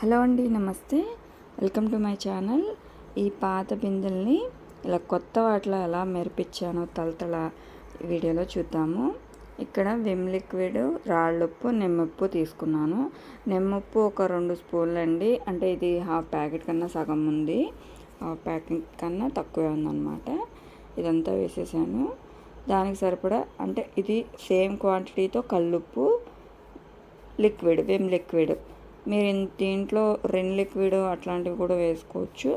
Hello అండి నమస్తే. Welcome to my channel. ఈ పాత బిందెల్ని ఇలా కొత్త వాటిలో ఎలా మెరిపించానో తలతల వీడియోలో చూద్దాము. ఇక్కడ విమ్ లిక్విడ్ రాళ్ళుప్పు నిమ్మప్పు తీసుకున్నాను. నిమ్మప్పు ఒక రెండు స్పూన్లు అండి. అంటే ఇది హాఫ్ ప్యాకెట్ కన్నా సగం ఉంది. హాఫ్ ప్యాకెట్ కన్నా తక్కువే ఉందన్నమాట. ఇదంతా వేసేసాను. దానికి సరిపడా అంటే ఇది సేమ్ క్వాంటిటీతో కల్లుప్పు లిక్విడ్ విమ్ లిక్విడ్ మీరు దీంట్లో రెన్ లిక్విడ్ అట్లాంటివి కూడా వేసుకోవచ్చు.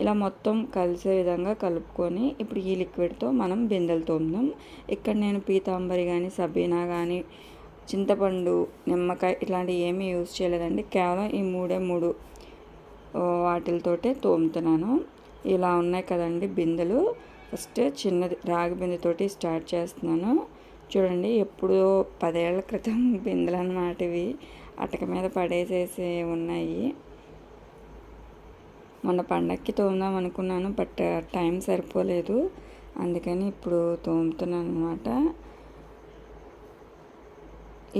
ఇలా మొత్తం కలిసే విధంగా కలుపుకొని ఇప్పుడు ఈ లిక్విడ్తో మనం బిందెలు తోముదాం ఇక్కడ నేను పీతాంబరి కానీ సబీనా కానీ చింతపండు నిమ్మకాయ ఇట్లాంటివి ఏమీ యూజ్ చేయలేదండి. కేవలం ఈ మూడే మూడు వాటిలతోటే తోముతున్నాను. ఇలా ఉన్నాయి కదండి బిందెలు. ఫస్ట్ చిన్నది రాగి బిందెతోటి స్టార్ట్ చేస్తున్నాను. చూడండి ఎప్పుడో పదేళ్ళ క్రితం బిందెలు అన్నమాట ఇవి. అటక మీద పడేసేసి ఉన్నాయి. మొన్న పండక్కి తోముదాం అనుకున్నాను బట్ టైం సరిపోలేదు. అందుకని ఇప్పుడు తోముతున్నాను అనమాట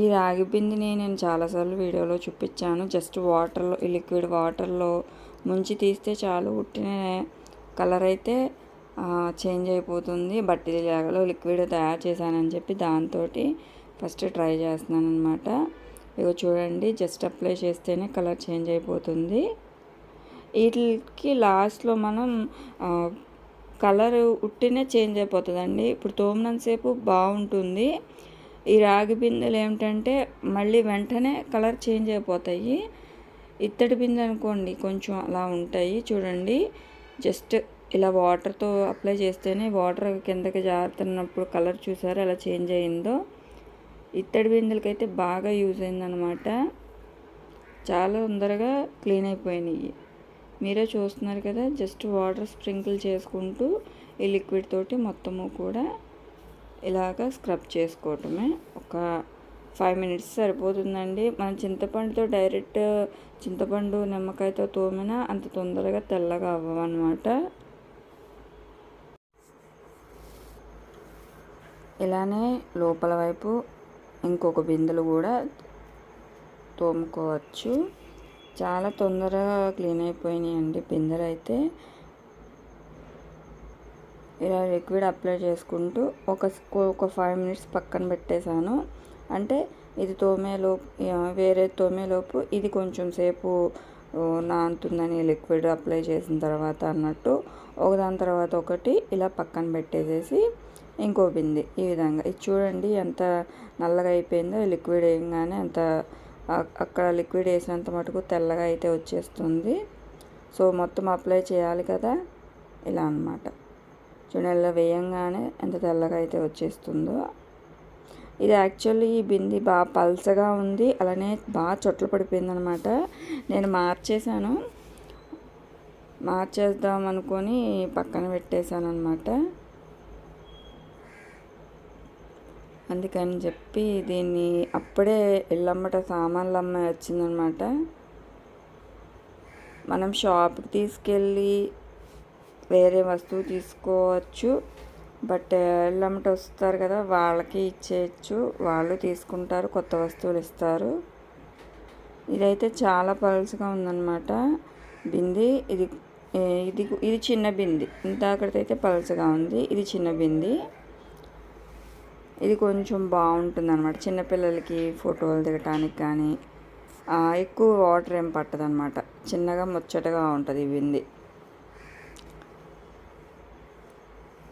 ఈ రాగి బిందిని నేను చాలాసార్లు వీడియోలో చూపించాను. జస్ట్ వాటర్లో ఈ లిక్విడ్ వాటర్లో ముంచి తీస్తే చాలు ఉట్టిన కలర్ అయితే చేంజ్ అయిపోతుంది. బట్ లిక్విడ్ తయారు చేశానని చెప్పి దాంతో ఫస్ట్ ట్రై చేస్తున్నాను అనమాట ఇగో చూడండి జస్ట్ అప్లై చేస్తేనే కలర్ చేంజ్ అయిపోతుంది. వీటికి లాస్ట్లో మనం కలర్ ఉట్టినే చేంజ్ అయిపోతుందండి. ఇప్పుడు తోమినంతసేపు బాగుంటుంది. ఈ రాగి బిందెలు ఏమిటంటే మళ్ళీ వెంటనే కలర్ చేంజ్ అయిపోతాయి. ఇత్తడి బిందె అనుకోండి కొంచెం అలా ఉంటాయి చూడండి. జస్ట్ ఇలా వాటర్తో అప్లై చేస్తేనే వాటర్ కిందకి జారుతున్నప్పుడు కలర్ చూసారు అలా చేంజ్ అయిందో. ఇత్తడి బిందెలకైతే బాగా యూజ్ అయిందనమాట చాలా తొందరగా క్లీన్ అయిపోయినాయి. మీరే చూస్తున్నారు కదా జస్ట్ వాటర్ స్ప్రింకిల్ చేసుకుంటూ ఈ లిక్విడ్ తోటి మొత్తము కూడా ఇలాగ స్క్రబ్ చేసుకోవటమే. ఒక ఫైవ్ మినిట్స్ సరిపోతుందండి. మనం చింతపండుతో డైరెక్ట్ చింతపండు నిమ్మకాయతో తోమినా అంత తొందరగా తెల్లగా అవ్వమన్నమాట ఇలానే లోపల వైపు ఇంకొక బిందెలు కూడా తోముకోవచ్చు. చాలా తొందరగా క్లీన్ అయిపోయినాయండి బిందెలు అయితే ఇలా లిక్విడ్ అప్లై చేసుకుంటూ ఒక ఒక ఫైవ్ మినిట్స్ పక్కన పెట్టేశాను. అంటే ఇది తోమేలోపు వేరే తోమేలోపు ఇది కొంచెం సేపు నానుతుందని లిక్విడ్ అప్లై చేసిన తర్వాత అన్నట్టు ఒకదాని తర్వాత ఒకటి ఇలా పక్కన పెట్టేసేసి ఇంకో బింది. ఈ విధంగా. ఇది చూడండి ఎంత నల్లగా అయిపోయిందో లిక్విడ్ వేయగానే అంత అక్కడ లిక్విడ్ వేసినంత మటుకు తెల్లగా అయితే వచ్చేస్తుంది. సో మొత్తం అప్లై చేయాలి కదా? ఇలా అన్నమాట. చూడండి వేయంగానే ఎంత తెల్లగా అయితే వచ్చేస్తుందో. ఇది యాక్చువల్లీ ఈ బింది బాగా పల్చగా ఉంది. అలానే బాగా చొట్లు పడిపోయింది అనమాట నేను మార్చేశాను. మార్చేద్దాం అనుకొని పక్కన పెట్టేశాను అనమాట అందుకని చెప్పి దీన్ని అప్పుడే ఇల్లమ్మట సామాన్లమ్మ వచ్చిందనమాట. మనం షాప్కి తీసుకెళ్ళి వేరే వస్తువు తీసుకోవచ్చు. బట్ ఎల్లమ్మట వస్తారు కదా వాళ్ళకి ఇచ్చేయచ్చు. వాళ్ళు తీసుకుంటారు కొత్త వస్తువులు ఇస్తారు. ఇదైతే చాలా పలుసుగా ఉందన్నమాట బింది ఇది ఇది ఇది చిన్న బింది. ఇంత ఇంతకడైతే పల్చగా ఉంది. ఇది చిన్న బింది. ఇది కొంచెం బాగుంటుంది అనమాట చిన్నపిల్లలకి ఫోటోలు దిగటానికి కానీ ఎక్కువ వాటర్ ఏం పట్టదనమాట చిన్నగా ముచ్చటగా ఉంటుంది వింది.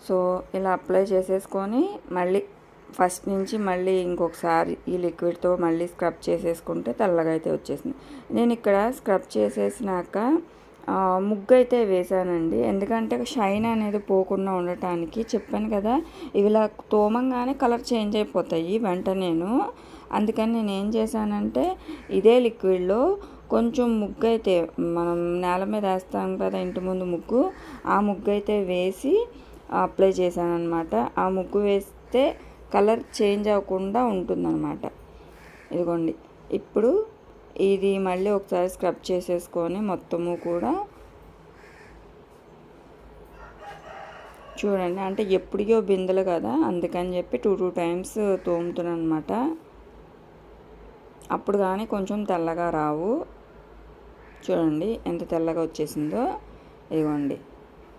సో ఇలా అప్లై చేసేసుకొని మళ్ళీ ఫస్ట్ నుంచి మళ్ళీ ఇంకొకసారి ఈ లిక్విడ్తో మళ్ళీ స్క్రబ్ చేసేసుకుంటే తెల్లగా అయితే వచ్చేసింది. నేను ఇక్కడ స్క్రబ్ చేసేసినాక ముగ్గు అయితే వేసానండి ఎందుకంటే షైన్ అనేది పోకుండా ఉండటానికి చెప్పాను కదా ఇలా తోమంగానే కలర్ చేంజ్ అయిపోతాయి వెంట నేను అందుకని నేను ఏం చేశానంటే ఇదే లిక్విడ్లో కొంచెం ముగ్గు అయితే మనం నేల మీద వేస్తాం కదా ఇంటి ముందు ముగ్గు ఆ ముగ్గు అయితే వేసి అప్లై చేశాను అనమాట ఆ ముగ్గు వేస్తే కలర్ చేంజ్ అవ్వకుండా ఉంటుందన్నమాట. ఇదిగోండి. ఇప్పుడు ఇది మళ్ళీ ఒకసారి స్క్రబ్ చేసేసుకొని మొత్తము కూడా చూడండి. అంటే ఎప్పుడియో బిందెలు కదా అందుకని చెప్పి టూ టూ టైమ్స్ తోముతున్నాను అనమాట అప్పుడు కానీ కొంచెం తెల్లగా రావు. చూడండి ఎంత తెల్లగా వచ్చేసిందో. ఇదిగోండి.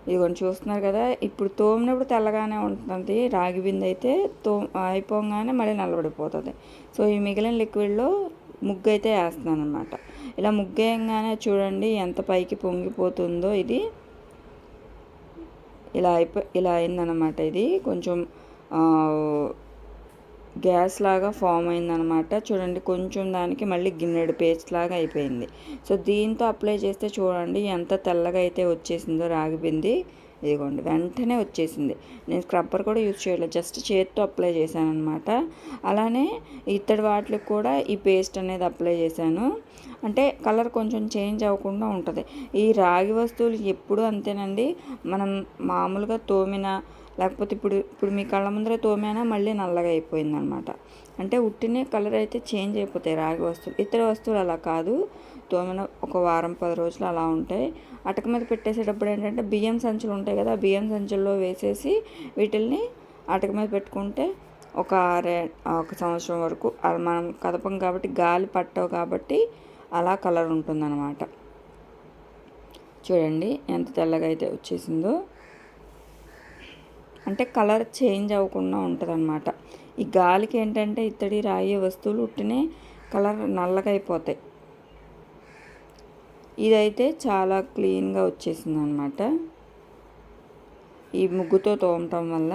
ఇదిగోండి చూస్తున్నారు కదా ఇప్పుడు తోమినప్పుడు తెల్లగానే ఉంటుంది. రాగి బిందె అయితే తో అయిపోగానే మళ్ళీ నల్లబడిపోతుంది. సో ఈ మిగిలిన లిక్విడ్లో ముగ్గు అయితే వేస్తున్నాను అనమాట ఇలా ముగ్గు చూడండి ఎంత పైకి పొంగిపోతుందో ఇది. ఇలా అయిపో ఇలా అయిందనమాట ఇది. కొంచెం గ్యాస్ లాగా ఫామ్ అయిందనమాట చూడండి కొంచెం దానికి మళ్ళీ గిన్నెడు పేస్ట్ లాగా అయిపోయింది. సో దీంతో అప్లై చేస్తే చూడండి ఎంత తెల్లగా అయితే వచ్చేసిందో రాగిపింది ఇదిగోండి వెంటనే వచ్చేసింది. నేను స్క్రబ్బర్ కూడా యూజ్ చేయలేదు జస్ట్ చేతితో అప్లై చేశాను అనమాట అలానే ఇత్తడి వాటికి కూడా ఈ పేస్ట్ అనేది అప్లై చేశాను. అంటే కలర్ కొంచెం చేంజ్ అవ్వకుండా ఉంటుంది. ఈ రాగి వస్తువులు ఎప్పుడు అంతేనండి. మనం మామూలుగా తోమిన లేకపోతే ఇప్పుడు ఇప్పుడు మీ కళ్ళ ముందర తోమేనా మళ్ళీ నల్లగా అయిపోయింది అనమాట అంటే ఉట్టినే కలర్ అయితే చేంజ్ అయిపోతాయి రాగి వస్తువులు. ఇతర వస్తువులు అలా కాదు. తోమిన ఒక వారం పది రోజులు అలా ఉంటాయి. అటక మీద పెట్టేసేటప్పుడు ఏంటంటే బియ్యం సంచులు ఉంటాయి కదా బియ్యం సంచుల్లో వేసేసి వీటిల్ని అటక మీద పెట్టుకుంటే ఒక రే ఒక సంవత్సరం వరకు మనం కదపం కాబట్టి గాలి పట్టవు కాబట్టి అలా కలర్ ఉంటుందన్నమాట చూడండి ఎంత తెల్లగా అయితే వచ్చేసిందో. అంటే కలర్ చేంజ్ అవ్వకుండా ఉంటుందన్నమాట. ఈ గాలికి ఏంటంటే ఇత్తడి రాయి వస్తువులు ఉట్టినే కలర్ నల్లగా అయిపోతాయి ఇదైతే చాలా క్లీన్గా వచ్చేసింది అనమాట ఈ ముగ్గుతో తోమటం వల్ల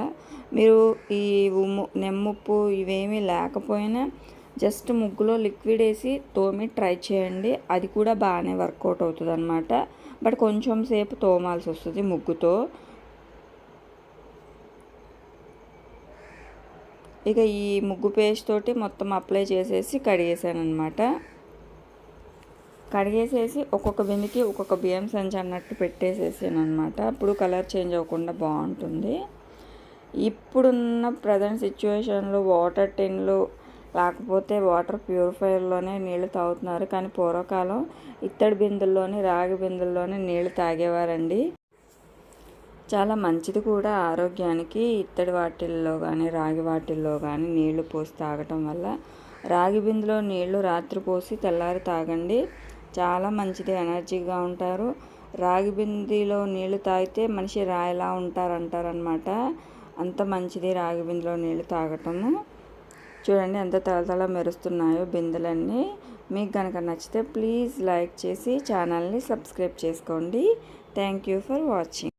మీరు ఈ ఉమ్ము నెమ్ముప్పు ఇవేమీ లేకపోయినా జస్ట్ ముగ్గులో లిక్విడ్ వేసి తోమి ట్రై చేయండి. అది కూడా బాగానే వర్కౌట్ అవుతుంది అనమాట బట్ కొంచెం సేపు తోమాల్సి వస్తుంది ముగ్గుతో. ఇక ఈ ముగ్గు పేస్ట్ తోటి మొత్తం అప్లై చేసేసి కడిగేసాను అనమాట కడిగేసేసి ఒక్కొక్క బిందికి ఒక్కొక్క బియ్యం సంచి అన్నట్టు పెట్టేసేసాను అనమాట అప్పుడు కలర్ చేంజ్ అవ్వకుండా బాగుంటుంది. ఇప్పుడున్న ప్రజెంట్ సిచ్యువేషన్లో వాటర్ టిన్లు లేకపోతే వాటర్ ప్యూరిఫైర్లోనే నీళ్ళు తాగుతున్నారు. కానీ పూర్వకాలం ఇత్తడి బిందుల్లోని రాగి బిందుల్లోనే నీళ్ళు తాగేవారండి. చాలా మంచిది కూడా ఆరోగ్యానికి. ఇత్తడి వాటిల్లో కానీ రాగి వాటిల్లో కానీ నీళ్ళు పోసి తాగటం వల్ల రాగి బిందులో నీళ్ళు రాత్రి పోసి తెల్లారి తాగండి. చాలా మంచిది ఎనర్జీగా ఉంటారు. రాగి బిందిలో నీళ్ళు తాగితే మనిషి రాయిలా ఉంటారంటారనమాట అంత మంచిది రాగి బిందులో నీళ్ళు తాగటము. చూడండి ఎంత తలతల మెరుస్తున్నాయో బిందెలన్నీ. మీకు కనుక నచ్చితే ప్లీజ్ లైక్ చేసి ఛానల్ని సబ్స్క్రైబ్ చేసుకోండి. Thank you for watching.